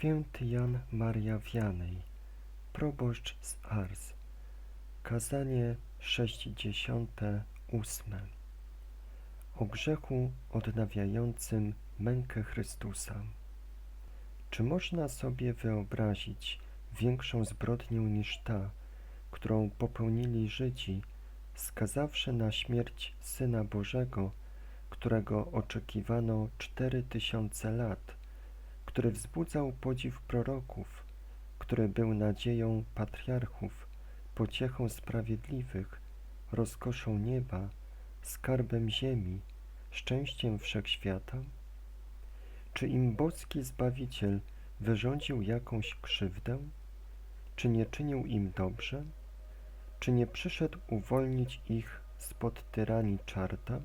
Święty Jan Maria Wianej, proboszcz z Ars, kazanie 68. O grzechu odnawiającym mękę Chrystusa. Czy można sobie wyobrazić większą zbrodnię niż ta, którą popełnili Żydzi, skazawszy na śmierć Syna Bożego, którego oczekiwano cztery tysiące lat, który wzbudzał podziw proroków, który był nadzieją patriarchów, pociechą sprawiedliwych, rozkoszą nieba, skarbem ziemi, szczęściem wszechświata? Czy im boski Zbawiciel wyrządził jakąś krzywdę? Czy nie czynił im dobrze? Czy nie przyszedł uwolnić ich spod tyranii czarta?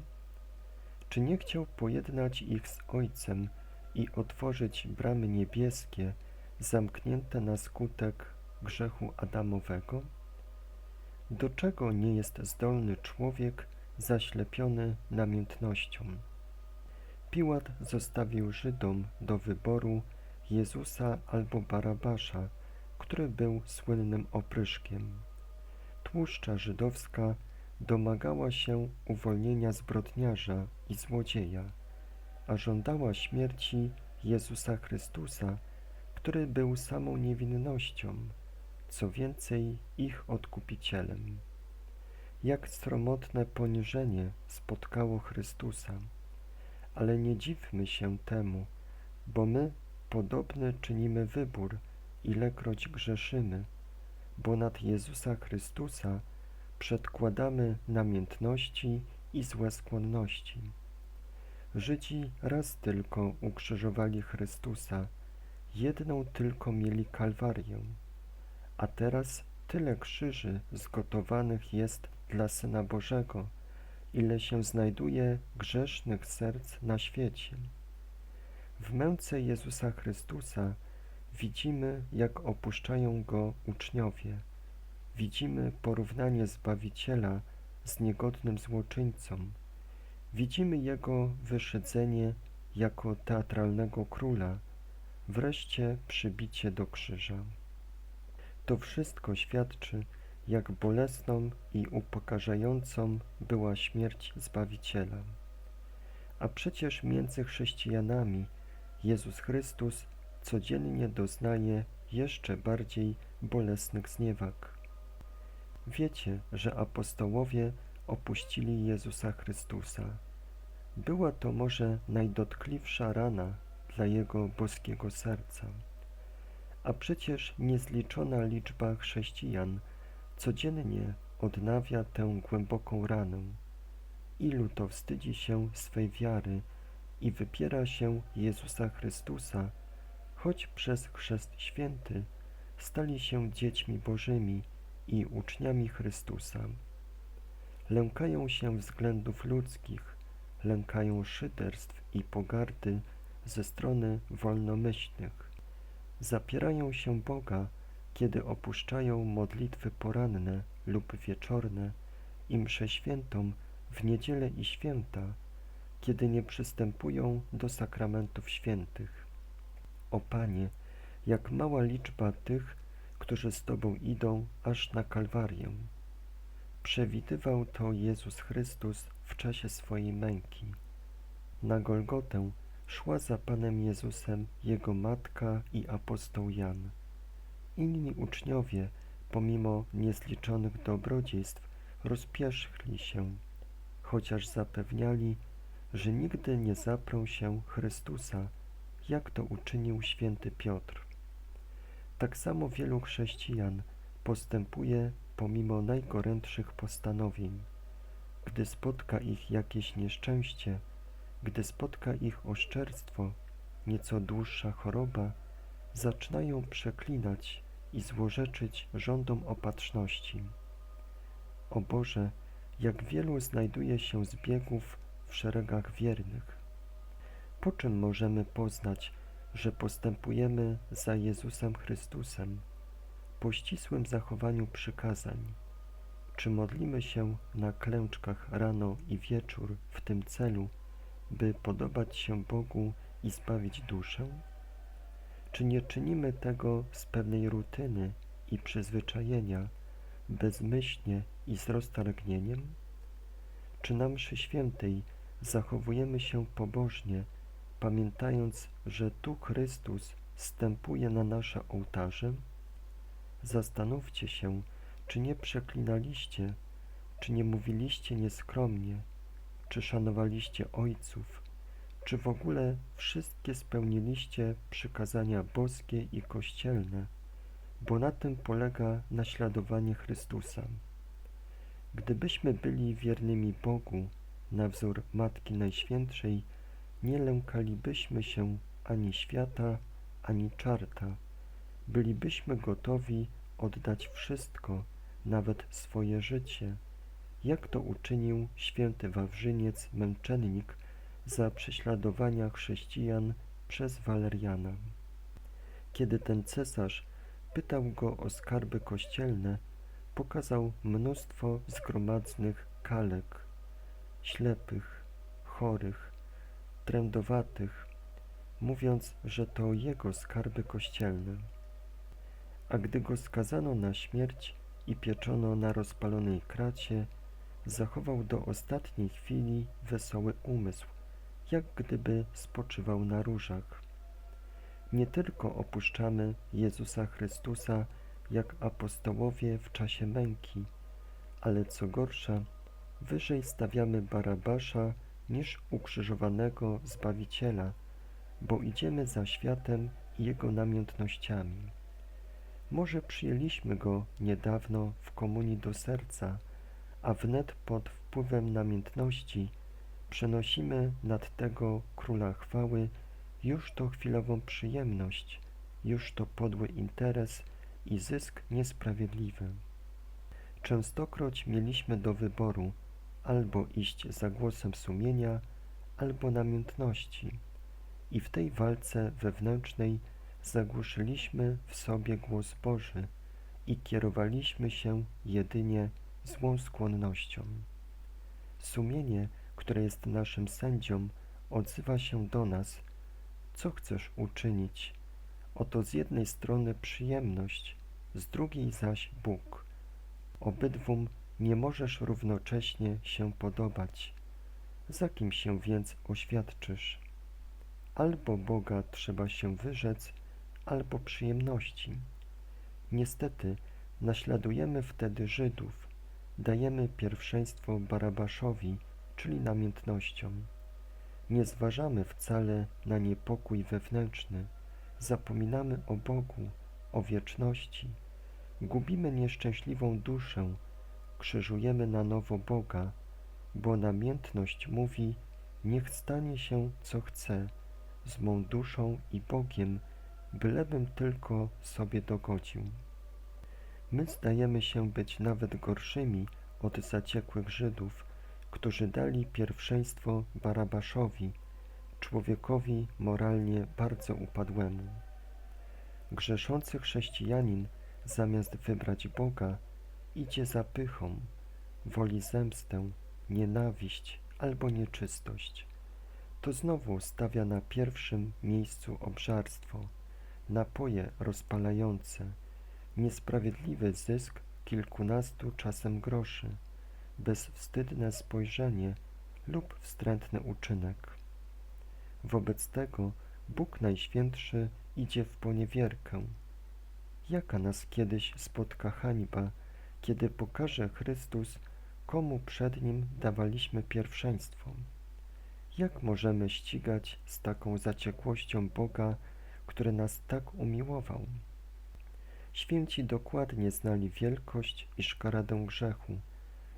Czy nie chciał pojednać ich z Ojcem i otworzyć bramy niebieskie zamknięte na skutek grzechu Adamowego? Do czego nie jest zdolny człowiek zaślepiony namiętnością? Piłat zostawił Żydom do wyboru Jezusa albo Barabasza, który był słynnym opryszkiem. Tłuszcza żydowska domagała się uwolnienia zbrodniarza i złodzieja, a żądała śmierci Jezusa Chrystusa, który był samą niewinnością, co więcej ich odkupicielem. Jak sromotne poniżenie spotkało Chrystusa, ale nie dziwmy się temu, bo my podobny czynimy wybór, ilekroć grzeszymy, bo nad Jezusa Chrystusa przedkładamy namiętności i złe skłonności. Żydzi raz tylko ukrzyżowali Chrystusa, jedną tylko mieli Kalwarię, a teraz tyle krzyży zgotowanych jest dla Syna Bożego, ile się znajduje grzesznych serc na świecie. W męce Jezusa Chrystusa widzimy, jak opuszczają Go uczniowie. Widzimy porównanie Zbawiciela z niegodnym złoczyńcą. Widzimy Jego wyszydzenie jako teatralnego króla, wreszcie przybicie do krzyża. To wszystko świadczy, jak bolesną i upokarzającą była śmierć Zbawiciela. A przecież między chrześcijanami Jezus Chrystus codziennie doznaje jeszcze bardziej bolesnych zniewag. Wiecie, że apostołowie opuścili Jezusa Chrystusa. Była to może najdotkliwsza rana dla Jego boskiego serca. A przecież niezliczona liczba chrześcijan codziennie odnawia tę głęboką ranę. Ilu to wstydzi się swej wiary i wypiera się Jezusa Chrystusa, choć przez chrzest święty stali się dziećmi Bożymi i uczniami Chrystusa. Lękają się względów ludzkich, lękają szyderstw i pogardy ze strony wolnomyślnych. Zapierają się Boga, kiedy opuszczają modlitwy poranne lub wieczorne i mszę świętą w niedzielę i święta, kiedy nie przystępują do sakramentów świętych. O Panie, jak mała liczba tych, którzy z Tobą idą aż na Kalwarię. Przewidywał to Jezus Chrystus w czasie swojej męki. Na Golgotę szła za Panem Jezusem Jego matka i apostoł Jan. Inni uczniowie, pomimo niezliczonych dobrodziejstw, rozpierzchli się, chociaż zapewniali, że nigdy nie zaprą się Chrystusa, jak to uczynił święty Piotr. Tak samo wielu chrześcijan postępuje pomimo najgorętszych postanowień. Gdy spotka ich jakieś nieszczęście, gdy spotka ich oszczerstwo, nieco dłuższa choroba, zaczynają przeklinać i złorzeczyć rządom opatrzności. O Boże, jak wielu znajduje się zbiegów w szeregach wiernych. Po czym możemy poznać, że postępujemy za Jezusem Chrystusem? Po ścisłym zachowaniu przykazań. Czy modlimy się na klęczkach rano i wieczór w tym celu, by podobać się Bogu i zbawić duszę? Czy nie czynimy tego z pewnej rutyny i przyzwyczajenia, bezmyślnie i z roztargnieniem? Czy na mszy świętej zachowujemy się pobożnie, pamiętając, że tu Chrystus stępuje na nasze ołtarze? Zastanówcie się, czy nie przeklinaliście, czy nie mówiliście nieskromnie, czy szanowaliście ojców, czy w ogóle wszystkie spełniliście przykazania boskie i kościelne, bo na tym polega naśladowanie Chrystusa. Gdybyśmy byli wiernymi Bogu, na wzór Matki Najświętszej, nie lękalibyśmy się ani świata, ani czarta. Bylibyśmy gotowi oddać wszystko, nawet swoje życie, jak to uczynił święty Wawrzyniec, męczennik, za prześladowania chrześcijan przez Waleriana. Kiedy ten cesarz pytał go o skarby kościelne, pokazał mnóstwo zgromadznych kalek, ślepych, chorych, trędowatych, mówiąc, że to jego skarby kościelne. A gdy go skazano na śmierć i pieczono na rozpalonej kracie, zachował do ostatniej chwili wesoły umysł, jak gdyby spoczywał na różach. Nie tylko opuszczamy Jezusa Chrystusa jak apostołowie w czasie męki, ale co gorsza, wyżej stawiamy Barabasza niż ukrzyżowanego Zbawiciela, bo idziemy za światem i jego namiętnościami. Może przyjęliśmy go niedawno w komunii do serca, a wnet pod wpływem namiętności przenosimy nad tego króla chwały już to chwilową przyjemność, już to podły interes i zysk niesprawiedliwy. Częstokroć mieliśmy do wyboru albo iść za głosem sumienia, albo namiętności i w tej walce wewnętrznej zagłuszyliśmy w sobie głos Boży i kierowaliśmy się jedynie złą skłonnością. Sumienie, które jest naszym sędzią, odzywa się do nas, co chcesz uczynić. Oto z jednej strony przyjemność, z drugiej zaś Bóg. Obydwum nie możesz równocześnie się podobać. Za kim się więc oświadczysz? Albo Boga trzeba się wyrzec, albo przyjemności. Niestety naśladujemy wtedy Żydów, dajemy pierwszeństwo Barabaszowi, czyli namiętnościom. Nie zważamy wcale na niepokój wewnętrzny, zapominamy o Bogu, o wieczności, gubimy nieszczęśliwą duszę, krzyżujemy na nowo Boga, bo namiętność mówi, niech stanie się co chce, z mą duszą i Bogiem, bylebym tylko sobie dogodził. My zdajemy się być nawet gorszymi od zaciekłych Żydów, którzy dali pierwszeństwo Barabaszowi, człowiekowi moralnie bardzo upadłemu. Grzeszący chrześcijanin, zamiast wybrać Boga, idzie za pychą, woli zemstę, nienawiść albo nieczystość. To znowu stawia na pierwszym miejscu obżarstwo, napoje rozpalające, niesprawiedliwy zysk kilkunastu czasem groszy, bezwstydne spojrzenie lub wstrętny uczynek. Wobec tego Bóg Najświętszy idzie w poniewierkę. Jaka nas kiedyś spotka hańba, kiedy pokaże Chrystus, komu przed Nim dawaliśmy pierwszeństwo? Jak możemy ścigać z taką zaciekłością Boga, który nas tak umiłował? Święci dokładnie znali wielkość i szkaradę grzechu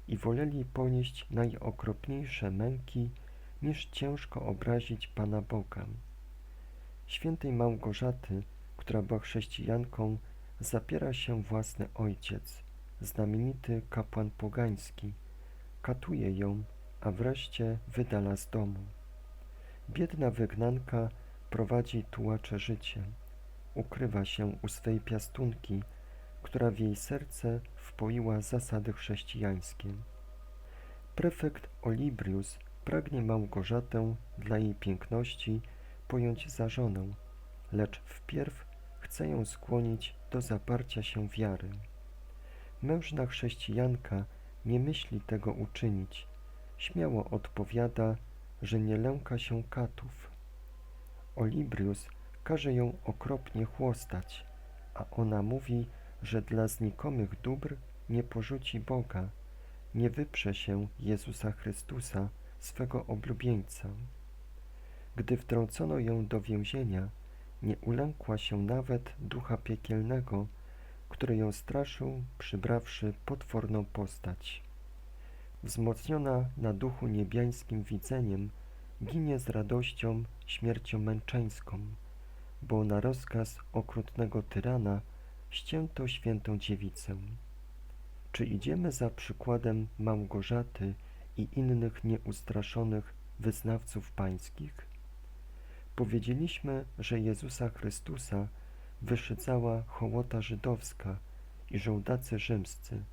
i woleli ponieść najokropniejsze męki, niż ciężko obrazić Pana Boga. Świętej Małgorzaty, która była chrześcijanką, zapiera się własny ojciec, znamienity kapłan pogański, katuje ją, a wreszcie wydala z domu. Biedna wygnanka prowadzi tułacze życie, ukrywa się u swej piastunki, która w jej serce wpoiła zasady chrześcijańskie. Prefekt Olibrius pragnie Małgorzatę dla jej piękności pojąć za żonę, lecz wpierw chce ją skłonić do zaparcia się wiary. Mężna chrześcijanka nie myśli tego uczynić. Śmiało odpowiada, że nie lęka się katów. Olibrius każe ją okropnie chłostać, a ona mówi, że dla znikomych dóbr nie porzuci Boga, nie wyprze się Jezusa Chrystusa, swego oblubieńca. Gdy wtrącono ją do więzienia, nie ulękła się nawet ducha piekielnego, który ją straszył, przybrawszy potworną postać. Wzmocniona na duchu niebiańskim widzeniem, ginie z radością śmiercią męczeńską, bo na rozkaz okrutnego tyrana ścięto świętą dziewicę. Czy idziemy za przykładem Małgorzaty i innych nieustraszonych wyznawców pańskich? Powiedzieliśmy, że Jezusa Chrystusa wyszydzała hołota żydowska i żołdacy rzymscy,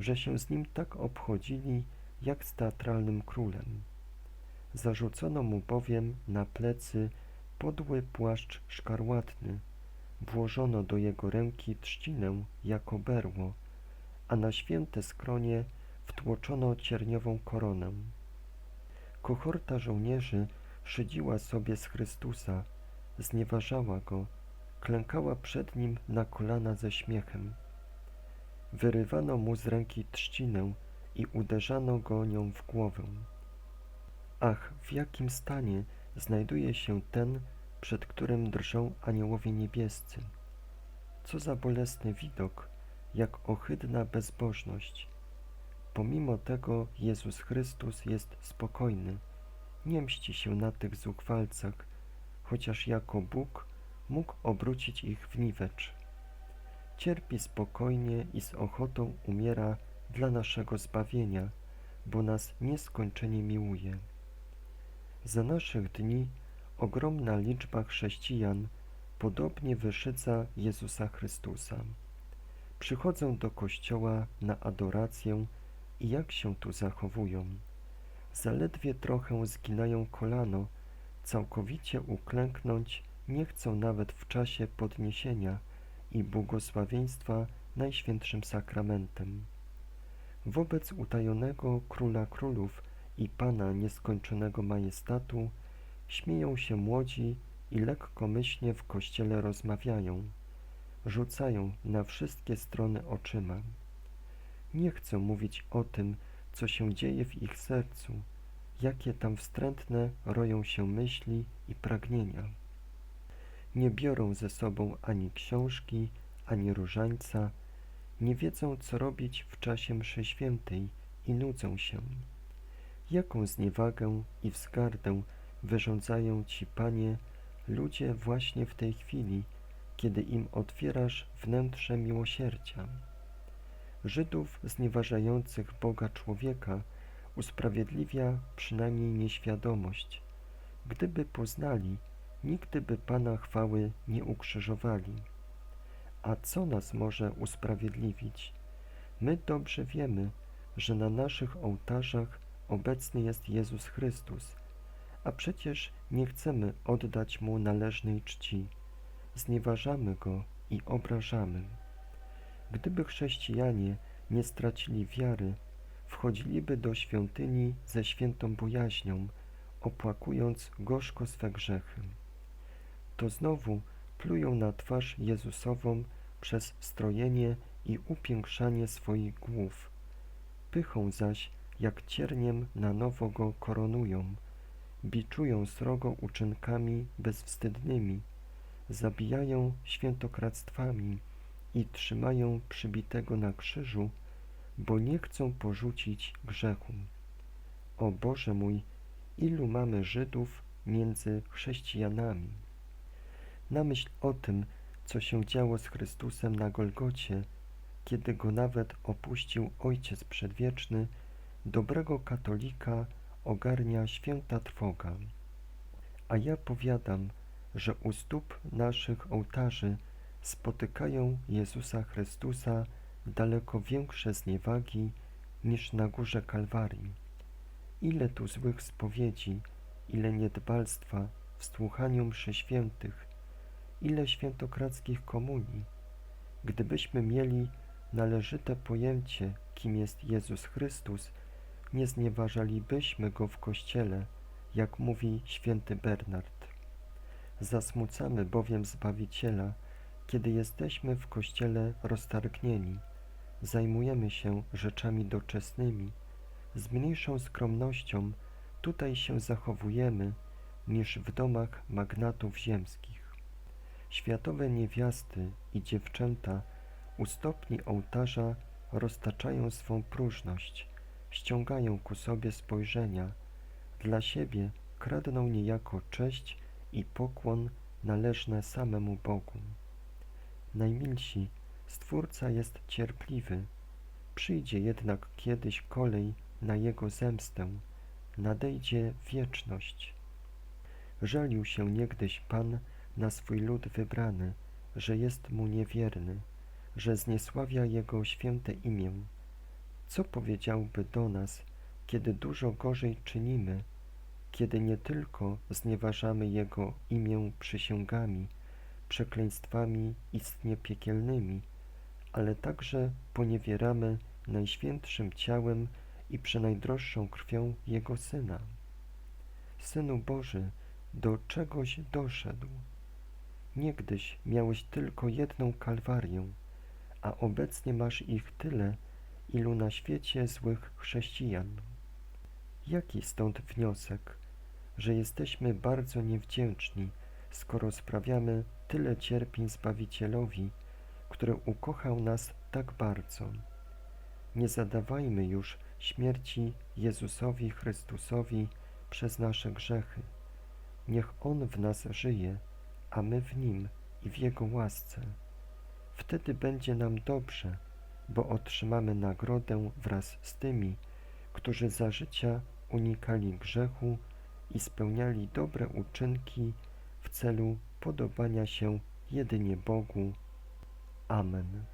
że się z nim tak obchodzili jak z teatralnym królem. Zarzucono mu bowiem na plecy podły płaszcz szkarłatny, włożono do jego ręki trzcinę jako berło, a na święte skronie wtłoczono cierniową koronę. Kohorta żołnierzy szydziła sobie z Chrystusa, znieważała go, klękała przed nim na kolana ze śmiechem. Wyrywano mu z ręki trzcinę i uderzano go nią w głowę. Ach, w jakim stanie znajduje się ten, przed którym drżą aniołowie niebiescy. Co za bolesny widok, jak ohydna bezbożność. Pomimo tego Jezus Chrystus jest spokojny, nie mści się na tych zuchwalcach, chociaż jako Bóg mógł obrócić ich w niwecz. Cierpi spokojnie i z ochotą umiera dla naszego zbawienia, bo nas nieskończenie miłuje. Za naszych dni ogromna liczba chrześcijan podobnie wyszydza Jezusa Chrystusa. Przychodzą do kościoła na adorację i jak się tu zachowują? Zaledwie trochę zginają kolano, całkowicie uklęknąć nie chcą nawet w czasie podniesienia i błogosławieństwa Najświętszym Sakramentem. Wobec utajonego Króla Królów i Pana nieskończonego majestatu śmieją się młodzi i lekkomyślnie w kościele rozmawiają, rzucają na wszystkie strony oczyma. Nie chcą mówić o tym, co się dzieje w ich sercu, jakie tam wstrętne roją się myśli i pragnienia. Nie biorą ze sobą ani książki, ani różańca, nie wiedzą, co robić w czasie mszy świętej i nudzą się. Jaką zniewagę i wzgardę wyrządzają Ci, Panie, ludzie właśnie w tej chwili, kiedy im otwierasz wnętrze miłosierdzia. Żydów znieważających Boga człowieka usprawiedliwia przynajmniej nieświadomość. Gdyby poznali, nigdy by Pana chwały nie ukrzyżowali. A co nas może usprawiedliwić? My dobrze wiemy, że na naszych ołtarzach obecny jest Jezus Chrystus, a przecież nie chcemy oddać Mu należnej czci. Znieważamy Go i obrażamy. Gdyby chrześcijanie nie stracili wiary, wchodziliby do świątyni ze świętą bojaźnią, opłakując gorzko swe grzechy. To znowu plują na twarz Jezusową przez strojenie i upiększanie swoich głów. Pychą zaś, jak cierniem na nowo go koronują, biczują srogo uczynkami bezwstydnymi, zabijają świętokradztwami i trzymają przybitego na krzyżu, bo nie chcą porzucić grzechu. O Boże mój, ilu mamy Żydów między chrześcijanami. Na myśl o tym, co się działo z Chrystusem na Golgocie, kiedy go nawet opuścił Ojciec Przedwieczny, dobrego katolika ogarnia święta trwoga. A ja powiadam, że u stóp naszych ołtarzy spotykają Jezusa Chrystusa daleko większe zniewagi niż na górze Kalwarii. Ile tu złych spowiedzi, ile niedbalstwa w słuchaniu mszy świętych, ile świętokradzkich komunii. Gdybyśmy mieli należyte pojęcie, kim jest Jezus Chrystus, nie znieważalibyśmy Go w Kościele, jak mówi święty Bernard. Zasmucamy bowiem Zbawiciela, kiedy jesteśmy w Kościele roztargnieni, zajmujemy się rzeczami doczesnymi, z mniejszą skromnością tutaj się zachowujemy, niż w domach magnatów ziemskich. Światowe niewiasty i dziewczęta u stopni ołtarza roztaczają swą próżność, ściągają ku sobie spojrzenia, dla siebie kradną niejako cześć i pokłon należne samemu Bogu. Najmilsi, Stwórca jest cierpliwy, przyjdzie jednak kiedyś kolej na Jego zemstę, nadejdzie wieczność. Żalił się niegdyś Pan na swój lud wybrany, że jest mu niewierny, że zniesławia Jego święte imię. Co powiedziałby do nas, kiedy dużo gorzej czynimy, kiedy nie tylko znieważamy Jego imię przysięgami, przekleństwami istnie piekielnymi, ale także poniewieramy najświętszym ciałem i przenajdroższą krwią Jego Syna. Synu Boży, do czegoś doszedł. Niegdyś miałeś tylko jedną kalwarię, a obecnie masz ich tyle, ilu na świecie złych chrześcijan. Jaki stąd wniosek, że jesteśmy bardzo niewdzięczni, skoro sprawiamy tyle cierpień Zbawicielowi, który ukochał nas tak bardzo. Nie zadawajmy już śmierci Jezusowi Chrystusowi przez nasze grzechy. Niech On w nas żyje, a my w Nim i w Jego łasce. Wtedy będzie nam dobrze, bo otrzymamy nagrodę wraz z tymi, którzy za życia unikali grzechu i spełniali dobre uczynki w celu podobania się jedynie Bogu. Amen.